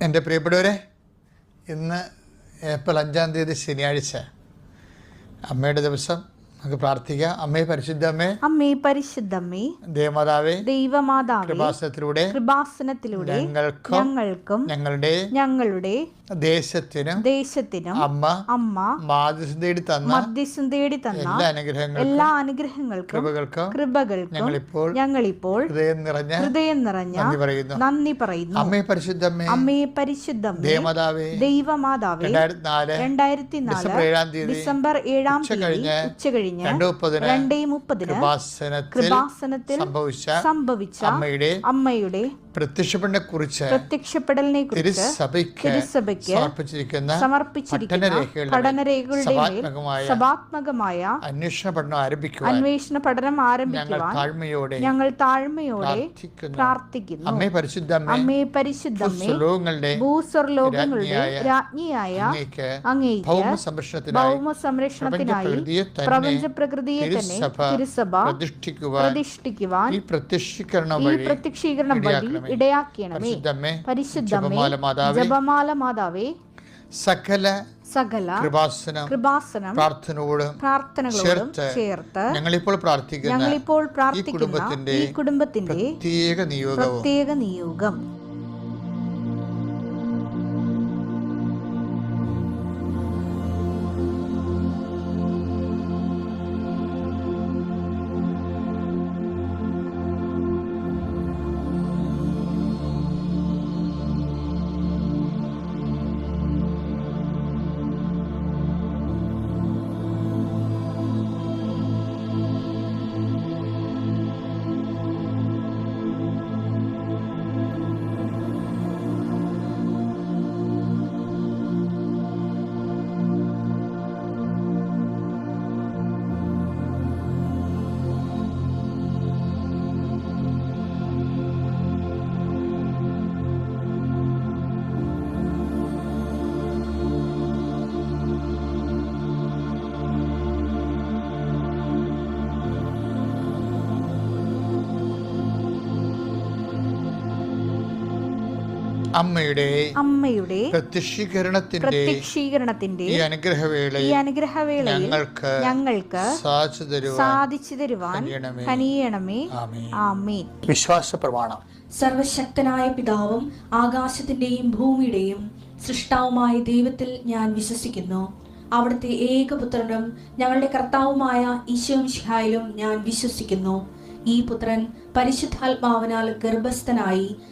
എന്റെ പ്രിയപ്പെട്ടവരെ ഇന്ന് ഏപ്രിൽ അഞ്ചാം തീയതി ശനിയാഴ്ച. അമ്മയുടെ ദിവസം നമുക്ക് പ്രാർത്ഥിക്കാം. അമ്മേ പരിശുദ്ധ അമ്മേ പരിശുദ്ധമ്മേ ദേവമാതാവേ ദൈവമാതാവേ കൃപാസനത്തിലൂടെ കൃപാസനത്തിലൂടെ ഞങ്ങൾക്കും ഞങ്ങൾക്കും ഞങ്ങളുടെ ഞങ്ങളുടെ ദേശത്തിനും ദേശത്തിനും അമ്മ അമ്മ മാധ്യസ്ഥം തേടി തന്ന മധ്യസ്ഥം തേടി തന്ന എല്ലാ അനുഗ്രഹങ്ങൾക്കും എല്ലാ അനുഗ്രഹങ്ങൾക്കും കൃപകൾക്കും കൃപകൾക്കും ഞങ്ങളിപ്പോൾ ഞങ്ങളിപ്പോൾ ഹൃദയം നിറഞ്ഞ ഹൃദയം നിറഞ്ഞ നന്ദി പറയുന്നു. നന്ദി പറയുന്നു. അമ്മേ പരിശുദ്ധ അമ്മേ പരിശുദ്ധമ്മേ ദേവമാതാവേ ദൈവമാതാവേ രണ്ടായിരത്തി നാല് രണ്ടായിരത്തി നാല് ഡിസംബർ ഏഴാം തീയതി ഡിസംബർ ഏഴാം തീയതി കഴിഞ്ഞ് രണ്ട് മുപ്പതിന് കൃപാസനത്തിൽ സംഭവിച്ച അമ്മയുടെ അമ്മയുടെ പ്രത്യക്ഷപ്പെടനെ കുറിച്ച് പ്രത്യക്ഷപ്പെടലിനെ സമർപ്പിച്ചിരിക്കുന്ന പഠനരേഖകളുടെ സഭാത്മകമായ അന്വേഷണ പഠനം ആരംഭിക്കുക അന്വേഷണ പഠനം ആരംഭിക്കുവാൻ താഴ്മയോടെ ഞങ്ങൾ താഴ്മയോടെ പ്രാർത്ഥിക്കുന്നു. അമ്മേ പരിശുദ്ധ അമ്മേ പരിശുദ്ധ ലോകങ്ങളുടെ ഭൂസ്വർലോകങ്ങളുടെ രാജ്ഞിയായ അങ്ങേക്ക് ഭൗമ സംരക്ഷണത്തിനായി പ്രപഞ്ച പ്രകൃതിയെ തന്നെ തിരുസഭ പ്രതിഷ്ഠിക്കുവാൻ പ്രതിഷ്ഠിക്കുവാൻ ഈ പ്രത്യക്ഷീകരണം വഴി ഇടയാക്കണമേ. പരിശുദ്ധമേ ജപമാല മാതാവേ സകല സകല കൃപാസനം കൃപാസനം പ്രാർത്ഥനയോടും പ്രാർത്ഥനകളോടും ചേർത്ത് ഞങ്ങളിപ്പോൾ പ്രാർത്ഥിക്കുന്ന ഞങ്ങളിപ്പോൾ പ്രാർത്ഥിക്കുന്ന കുടുംബത്തിന്റെ ഈ കുടുംബത്തിന്റെ പ്രത്യേക നിയോഗം പ്രത്യേക നിയോഗം അമ്മയുടെ അമ്മയുടെ പ്രത്യക്ഷീകരണത്തിന്റെ പ്രത്യക്ഷീകരണത്തിന്റെ ഈ അനുഗ്രഹവേള ഈ അനുഗ്രഹവേള ഞങ്ങൾക്ക് ഞങ്ങൾക്ക് സാധിച്ചു തരുവാൻ സാധിച്ചു തരുവാൻ കനിയണമേ. ആമേൻ. വിശ്വാസ പ്രമാണം സർവശക്തനായ പിതാവും ആകാശത്തിന്റെയും ഭൂമിയുടെയും സൃഷ്ടാവുമായ ദൈവത്തിൽ ഞാൻ വിശ്വസിക്കുന്നു. അവിടുത്തെ ഏകപുത്രനും ഞങ്ങളുടെ കർത്താവുമായ ഈശോംഷിഹായിലും ഞാൻ വിശ്വസിക്കുന്നു. ഈ പുത്രൻ പരിശുദ്ധാത്മാവിനാൽ ഗർഭസ്ഥനായി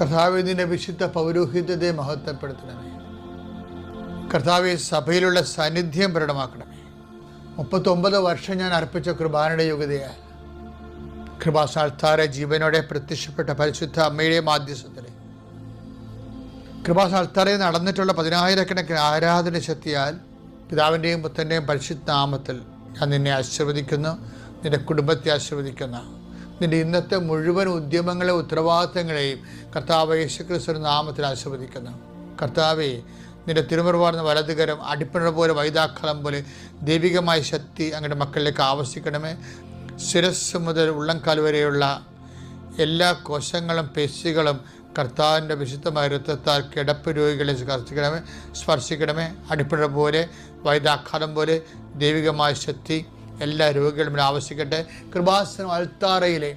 കർത്താവിന്റെ വിശുദ്ധ പൗരോഹിത്യത്തെ മഹത്വപ്പെടുത്തണമേ. കർത്താവ് സഭയിലുള്ള സാന്നിധ്യം പ്രകടമാക്കണമേ. മുപ്പത്തൊമ്പത് വർഷം ഞാൻ അർപ്പിച്ച കൃപാനയുടെ യോഗ്യതയാൽ കൃപാസാൽത്താര ജീവനോടെ പ്രത്യക്ഷപ്പെട്ട പരിശുദ്ധ അമ്മയുടെ മാധ്യസ്ഥത്തിലെ കൃപാസാൽത്താരെ നടന്നിട്ടുള്ള പതിനായിരക്കണക്കിന് ആരാധന ശക്തിയാൽ പിതാവിന്റെയും പുത്തന്റെയും പരിശുദ്ധ നാമത്തിൽ ഞാൻ നിന്നെ ആശീർവദിക്കുന്നു നിന്റെ കുടുംബത്തെ ആശീർവദിക്കുന്നു. നിന്റെ ഇന്നത്തെ മുഴുവൻ ഉദ്യമങ്ങളെ ഉത്തരവാദിത്തങ്ങളെയും കർത്താവ് യേശുക്രിസ്തു നാമത്തിൽ ആശീർവദിക്കുന്നു. കർത്താവെ നിന്റെ തിരുമുറവാർന്ന വലതുകരം അടിപ്പിണർ പോലെ വൈതാക്കളം പോലെ ദൈവികമായ ശക്തി അങ്ങയുടെ മക്കളിലേക്ക് ആവശ്യിക്കണമേ. ശിരസ് മുതൽ ഉള്ളംകാൽ വരെയുള്ള എല്ലാ കോശങ്ങളും പേശികളും കർത്താവിന്റെ വിശുദ്ധമായ രക്തത്താൽ കിടപ്പ് രോഗികളെ സ്പർശിക്കണമേ. സ്പർശിക്കണമേ. അടിപ്പിണർ പോലെ വൈദാഘാതം പോലെ ദൈവികമായ ശക്തി എല്ലാ രോഗികളും ആവശ്യിക്കട്ടെ കൃപാസനം അൽത്താറയിലെ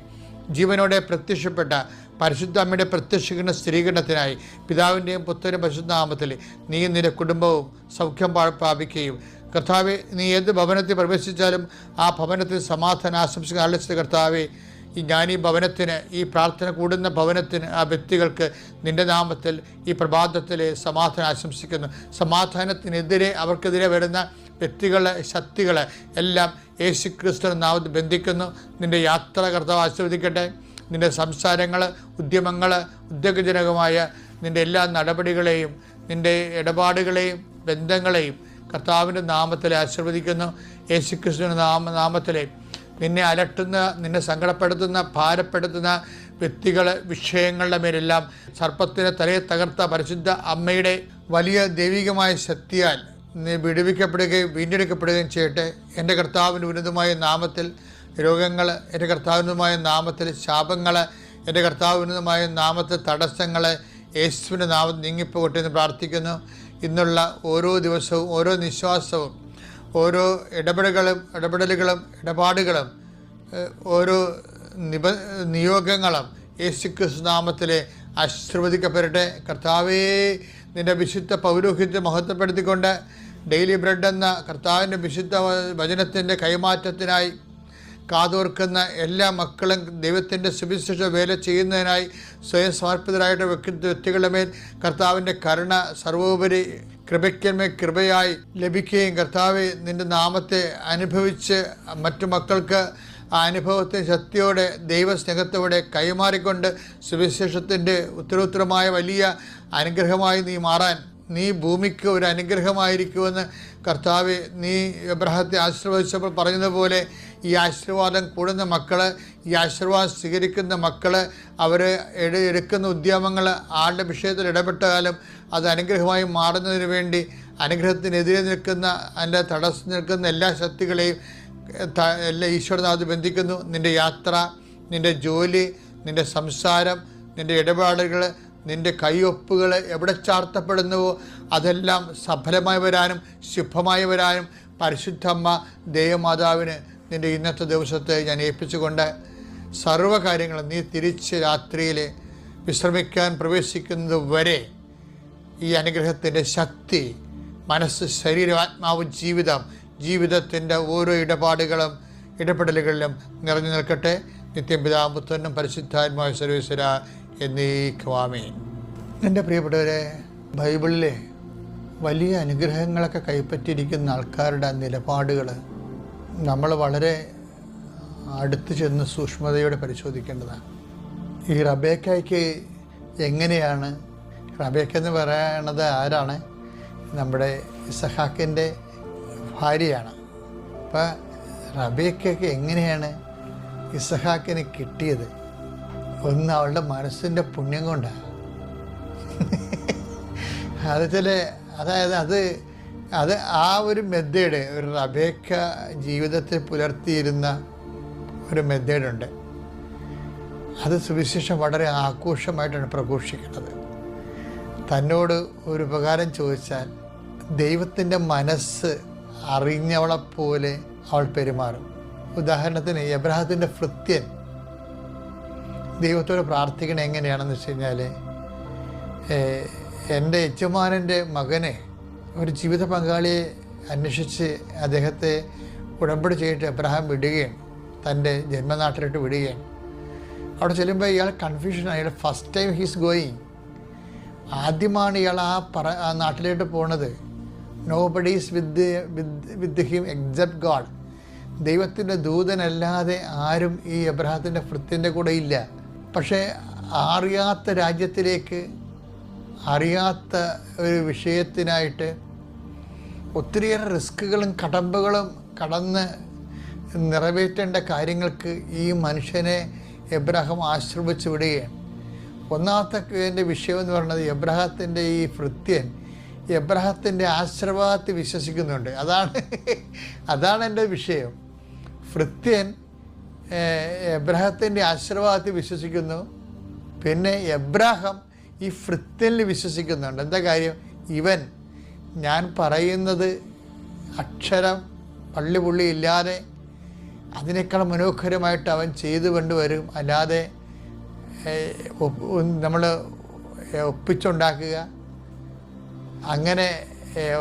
ജീവനോടെ പ്രത്യക്ഷപ്പെട്ട പരിശുദ്ധ അമ്മയുടെ പ്രത്യക്ഷീകരണ സ്ഥിരീകരണത്തിനായി പിതാവിന്റെയും പരിശുദ്ധ നാമത്തിൽ നീ നിന്റെ കുടുംബവും സൗഖ്യം പ്രാപിക്കുകയും. കർത്താവെ നീ ഏത് ഭവനത്തിൽ പ്രവേശിച്ചാലും ആ ഭവനത്തിൽ സമാധാനം ആശംസിക്കുന്ന ആലോചിച്ച കർത്താവെ ഈ ഞാൻ ഈ ഭവനത്തിന് ഈ പ്രാർത്ഥന കൂടുന്ന ഭവനത്തിന് ആ വ്യക്തികൾക്ക് നിന്റെ നാമത്തിൽ ഈ പ്രഭാതത്തിൽ സമാധാനം ആശംസിക്കുന്നു. സമാധാനത്തിനെതിരെ അവർക്കെതിരെ വരുന്ന വ്യക്തികളെ ശക്തികളെ എല്ലാം യേശു ക്രിസ്തു നാമത്തിൽ ബന്ധിക്കുന്നു. നിന്റെ യാത്ര കർത്താവ് ആസ്വദിക്കട്ടെ നിന്റെ സംസാരങ്ങൾ ഉദ്യമങ്ങൾ ഉദ്യോഗജനകമായ നിന്റെ എല്ലാ നടപടികളെയും നിന്റെ ഇടപാടുകളെയും ബന്ധങ്ങളെയും കർത്താവിന്റെ നാമത്തിൽ ആശീർവദിക്കുന്നു. യേശുക്രിസ്തുവിന്റെ നാമ നാമത്തിലെ നിന്നെ അലട്ടുന്ന നിന്നെ സങ്കടപ്പെടുത്തുന്ന ഭാരപ്പെടുത്തുന്ന വ്യക്തികൾ വിഷയങ്ങളുടെ മേലെല്ലാം സർപ്പത്തിനെ തലയെ തകർത്ത പരിശുദ്ധ അമ്മയുടെ വലിയ ദൈവികമായ ശക്തിയാൽ വിടുവിക്കപ്പെടുകയും വീണ്ടെടുക്കപ്പെടുകയും ചെയ്യട്ടെ. എന്റെ കർത്താവിന്റെ ഉന്നതമായ നാമത്തിൽ രോഗങ്ങൾ എന്റെ കർത്താവിനുമായ നാമത്തിൽ ശാപങ്ങൾ എന്റെ കർത്താവിനുമായ നാമത്തിൽ തടസ്സങ്ങൾ യേശുവിന്റെ നാമം നീങ്ങിപ്പോകട്ടെ എന്ന് പ്രാർത്ഥിക്കുന്നു. ഇന്നുള്ള ഓരോ ദിവസവും ഓരോ നിശ്വാസവും ഓരോ ഇടപെടലുകളും ഇടപെടലുകളും ഇടപാടുകളും ഓരോ നിബ നിയോഗങ്ങളും യേശുക്രിസ്തു നാമത്തിലെ ആശീർവദിക്കപ്പെടട്ടെ. കർത്താവേ നിന്റെ വിശുദ്ധ പൗരോഹിത്യം മഹത്വപ്പെടുത്തിക്കൊണ്ട് ഡെയിലി ബ്രെഡ് എന്ന കർത്താവിന്റെ വിശുദ്ധ വചനത്തിന്റെ കൈമാറ്റത്തിനായി കാതോർക്കുന്ന എല്ലാ മക്കളും ദൈവത്തിന്റെ സുവിശേഷ വേല ചെയ്യുന്നതിനായി സ്വയം സമർപ്പിതരായിട്ട് വ്യക്തി വ്യക്തികളുടെ മേൽ കർത്താവിന്റെ കരുണ സർവോപരി കൃപയ്ക്കന്മേ കൃപയായി ലഭിക്കുകയും കർത്താവ് നിന്റെ നാമത്തെ അനുഭവിച്ച് മറ്റു മക്കൾക്ക് ആ അനുഭവത്തെ ശക്തിയോടെ ദൈവസ്നേഹത്തോടെ കൈമാറിക്കൊണ്ട് സുവിശേഷത്തിന്റെ ഉത്തരോത്തരമായ വലിയ അനുഗ്രഹമായി നീ മാറാൻ നീ ഭൂമിക്ക് ഒരു അനുഗ്രഹമായിരിക്കുമെന്ന് കർത്താവ് നീ എബ്രഹത്തെ ആശീർവദിച്ചപ്പോൾ പറഞ്ഞതുപോലെ ഈ ആശീർവാദം കൂടുന്ന മക്കൾ ഈ ആശീർവാദം സ്വീകരിക്കുന്ന മക്കൾ അവർ എടുക്കുന്ന ഉദ്യമങ്ങൾ ആളുടെ വിഷയത്തിൽ ഇടപെട്ടാലും അത് അനുഗ്രഹമായി മാറുന്നതിന് വേണ്ടി അനുഗ്രഹത്തിനെതിരെ നിൽക്കുന്ന അതിന്റെ തടസ്സം നിൽക്കുന്ന എല്ലാ ശക്തികളെയും എല്ലാ ഈശ്വരനാഥ് ബന്ധിക്കുന്നു. നിന്റെ യാത്ര നിന്റെ ജോലി നിന്റെ സംസാരം നിന്റെ ഇടപാടുകൾ നിന്റെ കൈയൊപ്പുകൾ എവിടെ ചാർത്തപ്പെടുന്നുവോ അതെല്ലാം സഫലമായി വരാനും ശുഭമായി വരാനും പരിശുദ്ധമ്മ ദേവമാതാവിന് നിന്റെ ഇന്നത്തെ ദിവസത്തെ ഞാൻ ഏൽപ്പിച്ചുകൊണ്ട് സർവകാര്യങ്ങളും നീ തിരിച്ച് രാത്രിയിൽ വിശ്രമിക്കാൻ പ്രവേശിക്കുന്നത് വരെ ഈ അനുഗ്രഹത്തിന്റെ ശക്തി മനസ്സ് ശരീരം ആത്മാവ് ജീവിതം ജീവിതത്തിന്റെ ഓരോ ഇടപാടുകളും ഇടപെടലുകളിലും നിറഞ്ഞു നിൽക്കട്ടെ. നിത്യം പിതാമ്പുത്തനും പരിശുദ്ധാത്മാവ് സർവേശ്വര എന്നീക്കുവാമീൻ എന്റെ പ്രിയപ്പെട്ടവരെ ബൈബിളിലെ വലിയ അനുഗ്രഹങ്ങളൊക്കെ കൈപ്പറ്റിയിരിക്കുന്ന ആൾക്കാരുടെ നിലപാടുകൾ നമ്മൾ വളരെ അടുത്ത് ചെന്ന് സൂക്ഷ്മതയോടെ പരിശോധിക്കേണ്ടതാണ്. ഈ റബേക്കയ്ക്ക് എങ്ങനെയാണ് റബേക്ക എന്ന് പറയണത് ആരാണ്? നമ്മുടെ ഇസഹാക്കിന്റെ ഭാര്യയാണ്. അപ്പം റബേക്കയ്ക്ക് എങ്ങനെയാണ് ഇസഹാക്കിന് കിട്ടിയത്? ഒന്ന് അവളുടെ മനസ്സിന്റെ പുണ്യം കൊണ്ടാണ് അത് ചില അതായത് അത് അത് ആ ഒരു മെത്തേഡ് ഒരു റബേക്ക ജീവിതത്തിൽ പുലർത്തിയിരുന്ന ഒരു മെത്തേഡുണ്ട്. അത് സുവിശേഷം വളരെ ആഘോഷമായിട്ടാണ് പ്രഘോഷിക്കുന്നത്. തന്നോട് ഒരു ഉപകാരം ചോദിച്ചാൽ ദൈവത്തിന്റെ മനസ്സ് അറിഞ്ഞവളെപ്പോലെ അവൾ പെരുമാറും. ഉദാഹരണത്തിന് എബ്രഹത്തിന്റെ ഭൃത്യൻ ദൈവത്തോട് പ്രാർത്ഥിക്കണത് എങ്ങനെയാണെന്ന് വെച്ച് കഴിഞ്ഞാൽ എന്റെ യജമാനന്റെ മകനെ ഒരു ജീവിത പങ്കാളിയെ അന്വേഷിച്ച് അദ്ദേഹത്തെ ഉടമ്പടി ചെയ്തിട്ട് എബ്രഹാം വിടുകയും തന്റെ ജന്മനാട്ടിലോട്ട് വിടുകയും. അവിടെ ചെല്ലുമ്പോൾ ഇയാൾ കൺഫ്യൂഷൻ ഇയാൾ ഫസ്റ്റ് ടൈം ഹീസ് ഗോയിങ് ആദ്യമാണ് ഇയാൾ ആ പറ ആ നാട്ടിലോട്ട് പോണത്. No buddies with with him except God ദൈവത്തിന്റെ ദൂതനല്ലാതെ ആരും ഈ അബ്രഹാത്തിന്റെ ഫൃത്തിന്റെ കൂടെ ഇല്ല. പക്ഷേ അറിയാത്ത രാജ്യത്തിലേക്ക് അറിയാത്ത ഒരു വിഷയത്തിനായിട്ട് ഒത്തിരിയേറെ റിസ്ക്കുകളും കടമ്പകളും കടന്ന് നിറവേറ്റേണ്ട കാര്യങ്ങൾക്ക് ഈ മനുഷ്യനെ എബ്രഹാം ആശ്രമിച്ച് വിടുകയാണ്. ഒന്നാമത്തെ എന്റെ വിഷയം എന്ന് പറയുന്നത് എബ്രഹത്തിന്റെ ഈ ഭൃത്യൻ എബ്രഹത്തിന്റെ ആശീർവാദത്തിൽ വിശ്വസിക്കുന്നുണ്ട്. അതാണ് അതാണ് എന്റെ വിഷയം. ഭൃത്യൻ എബ്രഹത്തിന്റെ ആശീർവാദത്തിൽ വിശ്വസിക്കുന്നു. പിന്നെ എബ്രാഹം ഈ ഭൃത്യനിൽ വിശ്വസിക്കുന്നുണ്ട്. എന്താ കാര്യം? ഇവൻ ഞാൻ പറയുന്നത് അക്ഷരം പള്ളി പുള്ളി ഇല്ലാതെ അതിനേക്കാൾ മനോഹരമായിട്ട് അവൻ ചെയ്തു കൊണ്ടുവരും അല്ലാതെ നമ്മൾ ഒപ്പിച്ചുണ്ടാക്കുക അങ്ങനെ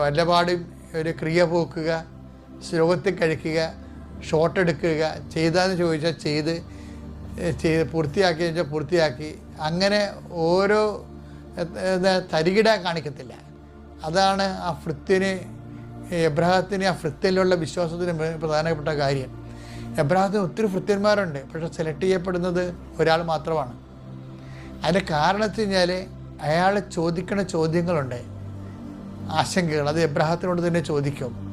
വല്ലപാടും ഒരു ക്രിയ പോക്കുക ശ്ലോകത്തിൽ കഴിക്കുക ഷോട്ട് എടുക്കുക ചെയ്താന്ന് ചോദിച്ചാൽ ചെയ്ത് ചെയ്ത് പൂർത്തിയാക്കി വെച്ചാൽ പൂർത്തിയാക്കി. അങ്ങനെ ഓരോ തരികിടാൻ കാണിക്കത്തില്ല. അതാണ് ആ ഫൃത്തിന് എബ്രഹത്തിന് ആ ഫൃത്തിലുള്ള വിശ്വാസത്തിന് പ്ര- പ്രധാനപ്പെട്ട കാര്യം. എബ്രഹത്തിന് ഒത്തിരി ഫൃത്യന്മാരുണ്ട് പക്ഷെ സെലക്ട് ചെയ്യപ്പെടുന്നത് ഒരാൾ മാത്രമാണ്. അതിന്റെ കാരണം വെച്ച് കഴിഞ്ഞാൽ അയാൾ ചോദിക്കുന്ന ചോദ്യങ്ങളുണ്ട് ആശങ്കകൾ അത് എബ്രഹത്തിനോട് തന്നെ ചോദിക്കും.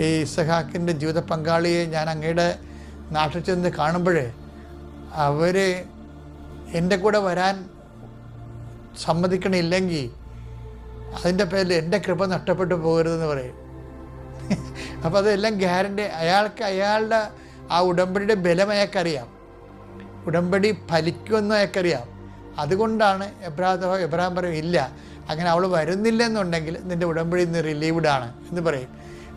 ഈ ഇസഹാക്കിന്റെ ജീവിത പങ്കാളിയെ ഞാൻ അങ്ങയുടെ നാട്ടിൽ ചെന്ന് കാണുമ്പോൾ അവർ എന്റെ കൂടെ വരാൻ സമ്മതിക്കണില്ലെങ്കിൽ അതിന്റെ പേരിൽ എന്റെ കൃപ നഷ്ടപ്പെട്ടു പോകരുതെന്ന് പറയും. അപ്പോൾ അതെല്ലാം ഗ്യാരണ്ടി അയാൾക്ക് അയാളുടെ ആ ഉടമ്പടിയുടെ ബലം അയാൾക്കറിയാം. ഉടമ്പടി ഫലിക്കുമെന്ന് അയാൾക്കറിയാം. അതുകൊണ്ടാണ് എബ്രാഹം എബ്രാഹിം പറയും ഇല്ല അങ്ങനെ അവൾ വരുന്നില്ല എന്നുണ്ടെങ്കിൽ നിന്റെ ഉടമ്പടി ഇന്ന് റിലീവ്ഡ് ആണ് എന്ന് പറയും.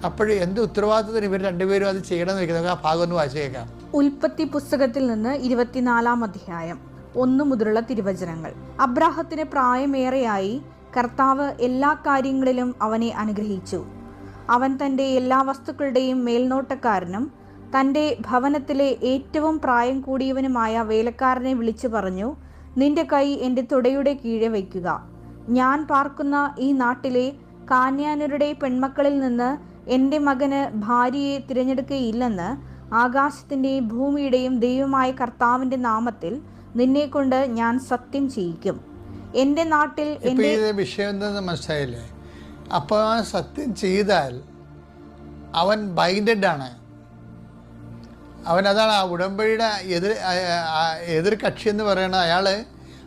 അപ്പോൾ എന്ത് ഉത്തരവാദിത്വത്തിന് ഇവർ രണ്ടുപേരും അത് ചെയ്യണമെന്ന് വെക്കുന്നത്? ആ ഭാഗം ഒന്ന് വായിച്ചു കേൾക്കാം. ഉൽപ്പത്തി പുസ്തകത്തിൽ നിന്ന് ഇരുപത്തിനാലാം അധ്യായം ഒന്നു മുതലുള്ള തിരുവചനങ്ങൾ. അബ്രാഹത്തിന് പ്രായമേറെയായി കർത്താവ് എല്ലാ കാര്യങ്ങളിലും അവനെ അനുഗ്രഹിച്ചു. അവൻ തന്റെ എല്ലാ വസ്തുക്കളുടെയും മേൽനോട്ടക്കാരനും തന്റെ ഭവനത്തിലെ ഏറ്റവും പ്രായം കൂടിയവനുമായ വേലക്കാരനെ വിളിച്ചു പറഞ്ഞു നിന്റെ കൈ എന്റെ തുടയുടെ കീഴെ വയ്ക്കുക. ഞാൻ പാർക്കുന്ന ഈ നാട്ടിലെ കാന്യാനരുടെ പെൺമക്കളിൽ നിന്ന് എന്റെ മകന് ഭാര്യയെ തിരഞ്ഞെടുക്കുകയില്ലെന്ന് ആകാശത്തിന്റെയും ഭൂമിയുടെയും ദൈവമായ കർത്താവിന്റെ നാമത്തിൽ നിന്നെക്കൊണ്ട് ഞാൻ സത്യം ചെയ്യിക്കും. എന്റെ നാട്ടിൽ എന്റെ വിഷയം എന്തെന്ന് മനസ്സിലായില്ലേ? അപ്പോൾ ആ സത്യം ചെയ്താൽ അവൻ ബൈൻഡഡ് ആണ്. അവൻ അതാണ് ആ ഉടമ്പടിയുടെ എതിർ എതിർ കക്ഷി എന്ന് പറയുന്നത് അയാൾ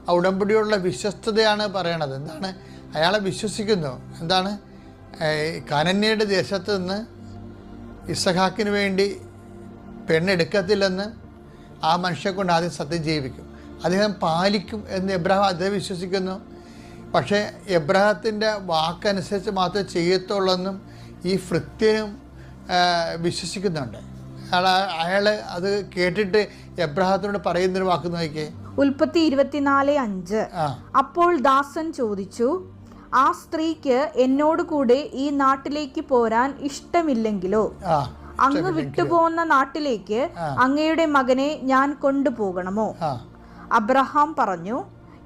ആ ഉടമ്പടിയോടുള്ള വിശ്വസ്തതയാണ് പറയണത്. എന്താണ്? അയാളെ വിശ്വസിക്കുന്നു. എന്താണ്? കനന്യയുടെ ദേശത്ത് നിന്ന് ഇസഹാക്കിന് വേണ്ടി പെണ്ണെടുക്കത്തില്ലെന്ന് ആ മനുഷ്യനെ കൊണ്ട് ആദ്യം സത്യം ചെയ്യിപ്പിക്കും അദ്ദേഹം പാലിക്കും എന്ന് എബ്രഹാം അദ്ദേഹം വിശ്വസിക്കുന്നു. പക്ഷേ എബ്രഹത്തിന്റെ വാക്കനുസരിച്ച് മാത്രമേ ചെയ്യത്തുള്ളെന്നും ഈ ഭൃത്യനും വിശ്വസിക്കുന്നുണ്ട്. അയാൾ അയാൾ അത് കേട്ടിട്ട് എബ്രഹത്തിനോട് പറയുന്നൊരു വാക്ക് നോക്കിയേ ഉൽപ്പത്തി ഇരുപത്തിനാല് അഞ്ച്. അപ്പോൾ ദാസൻ ചോദിച്ചു ആ സ്ത്രീക്ക് എന്നോട് കൂടെ ഈ നാട്ടിലേക്ക് പോരാൻ ഇഷ്ടമില്ലെങ്കിലോ? അങ്ങ് വിട്ടുപോകുന്ന നാട്ടിലേക്ക് അങ്ങയുടെ മകനെ ഞാൻ കൊണ്ടുപോകണമോ? അബ്രഹാം പറഞ്ഞു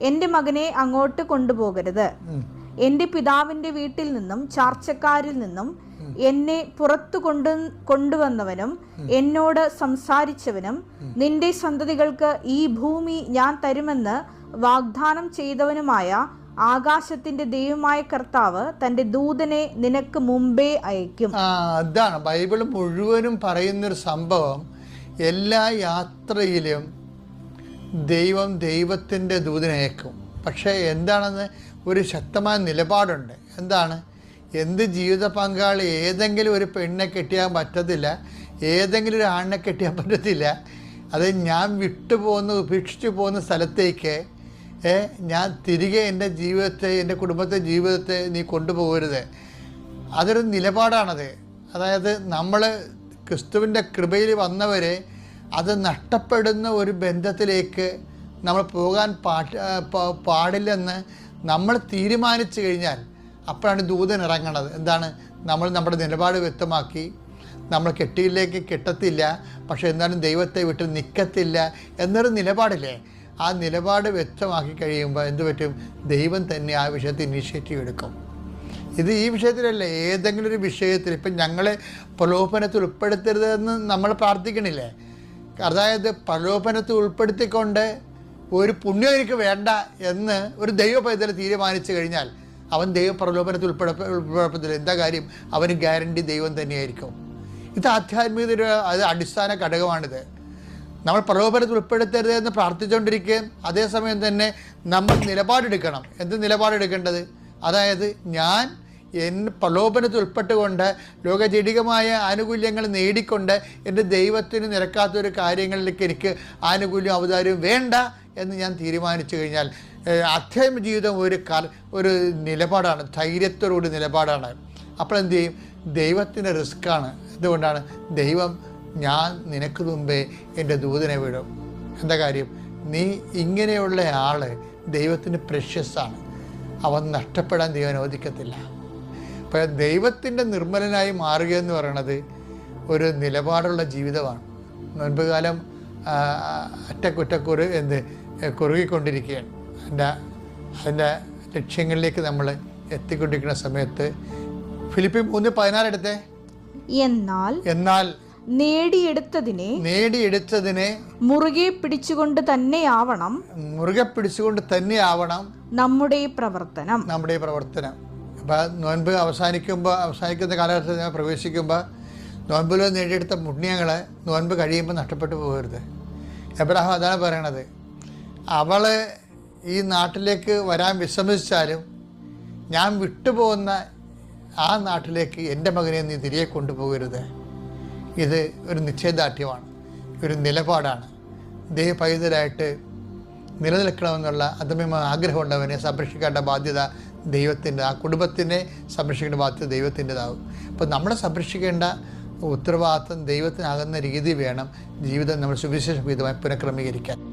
എന്റെ മകനെ അങ്ങോട്ട് കൊണ്ടുപോകരുത്. എന്റെ പിതാവിന്റെ വീട്ടിൽ നിന്നും ചാർച്ചക്കാരിൽ നിന്നും എന്നെ പുറത്തു കൊണ്ടു കൊണ്ടുവന്നവനും എന്നോട് സംസാരിച്ചവനും നിന്റെ സന്തതികൾക്ക് ഈ ഭൂമി ഞാൻ തരുമെന്ന് വാഗ്ദാനം ചെയ്തവനുമായ ആകാശത്തിന്റെ ദൈവമായ കർത്താവ് തന്റെ ദൂതനെ നിനക്ക് മുമ്പേ അയക്കും അതാണ്. ബൈബിൾ മുഴുവനും പറയുന്നൊരു സംഭവം എല്ലാ യാത്രയിലും ദൈവം ദൈവത്തിന്റെ ദൂതനയക്കും പക്ഷേ എന്താണെന്ന് ഒരു ശക്തമായ നിലപാടുണ്ട്. എന്താണ്? എന്ത് ജീവിത പങ്കാളി ഏതെങ്കിലും ഒരു പെണ്ണെ കെട്ടിയാൻ പറ്റത്തില്ല ഏതെങ്കിലും ഒരു ആണിനെ കെട്ടിയാൻ പറ്റത്തില്ല അത് ഞാൻ വിട്ടുപോകുന്ന ഉപേക്ഷിച്ച് പോകുന്ന സ്ഥലത്തേക്ക് ഞാൻ തിരികെ എന്റെ ജീവിതത്തെ എന്റെ കുടുംബത്തെ ജീവിതത്തെ നീ കൊണ്ടുപോകരുത്. അതൊരു നിലപാടാണത്. അതായത് നമ്മൾ ക്രിസ്തുവിന്റെ കൃപയിൽ വന്നവരെ അത് നഷ്ടപ്പെടുന്ന ഒരു ബന്ധത്തിലേക്ക് നമ്മൾ പോകാൻ പാടില്ലെന്ന് നമ്മൾ തീരുമാനിച്ചു കഴിഞ്ഞാൽ അപ്പോഴാണ് ദൂതൻ ഇറങ്ങണത്. എന്താണ്? നമ്മൾ നമ്മുടെ നിലപാട് വ്യക്തമാക്കി. നമ്മൾ കെട്ടിയിലേക്ക് കെട്ടത്തില്ല. പക്ഷേ എന്നാലും ദൈവത്തെ വിട്ട് നിൽക്കത്തില്ല എന്നൊരു നിലപാടില്ലേ? ആ നിലപാട് വ്യക്തമാക്കി കഴിയുമ്പോൾ എന്തു പറ്റും? ദൈവം തന്നെ ആ വിഷയത്തിൽ ഇനീഷ്യേറ്റീവ് എടുക്കും. ഇത് ഈ വിഷയത്തിലല്ല ഏതെങ്കിലും ഒരു വിഷയത്തിൽ ഇപ്പം ഞങ്ങളെ പ്രലോഭനത്തിൽ ഉൾപ്പെടുത്തരുതെന്ന് നമ്മൾ പ്രാർത്ഥിക്കണില്ലേ? അതായത് പ്രലോഭനത്തിൽ ഉൾപ്പെടുത്തിക്കൊണ്ട് ഒരു പുണ്യം എനിക്ക് വേണ്ട എന്ന് ഒരു ദൈവ പൈതൽ തീരുമാനിച്ചു കഴിഞ്ഞാൽ അവൻ ദൈവ പ്രലോഭനത്തിൽ ഉൾപ്പെട ഉൾപ്പെടുത്തില്ല എന്താ കാര്യം? അവന് ഗ്യാരണ്ടി ദൈവം തന്നെയായിരിക്കും. ഇത് ആധ്യാത്മികതയുടെ അടിസ്ഥാന ഘടകമാണിത്. നമ്മൾ പ്രലോഭനത്തിൽ ഉൾപ്പെടുത്തരുത് എന്ന് പ്രാർത്ഥിച്ചുകൊണ്ടിരിക്കുകയും അതേസമയം തന്നെ നമ്മൾ നിലപാടെടുക്കണം. എന്ത് നിലപാടെടുക്കേണ്ടത്? അതായത് ഞാൻ എൻ പ്രലോഭനത്തിൽ ഉൾപ്പെട്ടുകൊണ്ട് ലോകജടികമായ ആനുകൂല്യങ്ങൾ നേടിക്കൊണ്ട് എന്റെ ദൈവത്തിന് നിരക്കാത്തൊരു കാര്യങ്ങളിലേക്ക് എനിക്ക് ആനുകൂല്യം അവതാരം വേണ്ട എന്ന് ഞാൻ തീരുമാനിച്ചു കഴിഞ്ഞാൽ അധ്യാത്മ ജീവിതം ഒരു കർ ഒരു നിലപാടാണ് ധൈര്യത്തോടുകൂടി നിലപാടാണ്. അപ്പോൾ എന്ത് ചെയ്യും? ദൈവത്തിന്റെ റിസ്ക്കാണ്. എന്തുകൊണ്ടാണ്? ദൈവം ഞാൻ നിനക്ക് മുമ്പേ എന്റെ ദൂതനെ വിടും. എന്താ കാര്യം? നീ ഇങ്ങനെയുള്ള ആൾ ദൈവത്തിന് പ്രഷ്യസാണ് അവൻ നഷ്ടപ്പെടാൻ ദൈവം അനുവദിക്കത്തില്ല. അപ്പോൾ ദൈവത്തിന്റെ നിർമ്മലനായി മാറുക എന്ന് പറയണത് ഒരു നിലപാടുള്ള ജീവിതമാണ്. മുൻപുകാലം അറ്റക്കുറ്റക്കുറി എന്ത് കുറുകിക്കൊണ്ടിരിക്കുകയാണ്. അതിന്റെ അതിന്റെ ലക്ഷ്യങ്ങളിലേക്ക് നമ്മൾ എത്തിക്കൊണ്ടിരിക്കുന്ന സമയത്ത് ഫിലിപ്പി മൂന്ന് എടുത്തേ? എന്നാൽ എന്നാൽ നേടിയെടുത്തതിനെ നേടിയെടുത്തതിനെ മുറുകെ പിടിച്ചുകൊണ്ട് തന്നെയാവണം മുറുകെ പിടിച്ചുകൊണ്ട് തന്നെയാവണം നമ്മുടെ പ്രവർത്തനം. നമ്മുടെ പ്രവർത്തനം. അപ്പോൾ നോൻപ് അവസാനിക്കുമ്പോൾ അവസാനിക്കുന്ന കാലഘട്ടത്തിൽ ഞാൻ പ്രവേശിക്കുമ്പോൾ നോൻപിൽ നേടിയെടുത്ത പുണ്യങ്ങൾ നോൻപ് കഴിയുമ്പോൾ നഷ്ടപ്പെട്ടു പോകരുത്. എബ്രഹാം അതാണ് പറയണത്. അവൾ ഈ നാട്ടിലേക്ക് വരാൻ വിസമ്മതിച്ചാലും ഞാൻ വിട്ടുപോകുന്ന ആ നാട്ടിലേക്ക് എന്റെ മകനെ നീ തിരികെ കൊണ്ടുപോകരുത്. ഇത് ഒരു നിശ്ചയദാർഢ്യമാണ് ഒരു നിലപാടാണ്. ദൈവപൈതരായിട്ട് നിലനിൽക്കണമെന്നുള്ള അദമ്യമായ ആഗ്രഹമുള്ളവനെ സംരക്ഷിക്കേണ്ട ബാധ്യത ദൈവത്തിന്റെ ആ കുടുംബത്തിനെ സംരക്ഷിക്കേണ്ട ബാധ്യത ദൈവത്തിന്റെതാവും. അപ്പോൾ നമ്മളെ സംരക്ഷിക്കേണ്ട ഉത്തരവാദിത്വം ദൈവത്തിനാകുന്ന രീതി വേണം ജീവിതം നമ്മൾ സുവിശേഷ വിധമായി പുനഃക്രമീകരിക്കാൻ.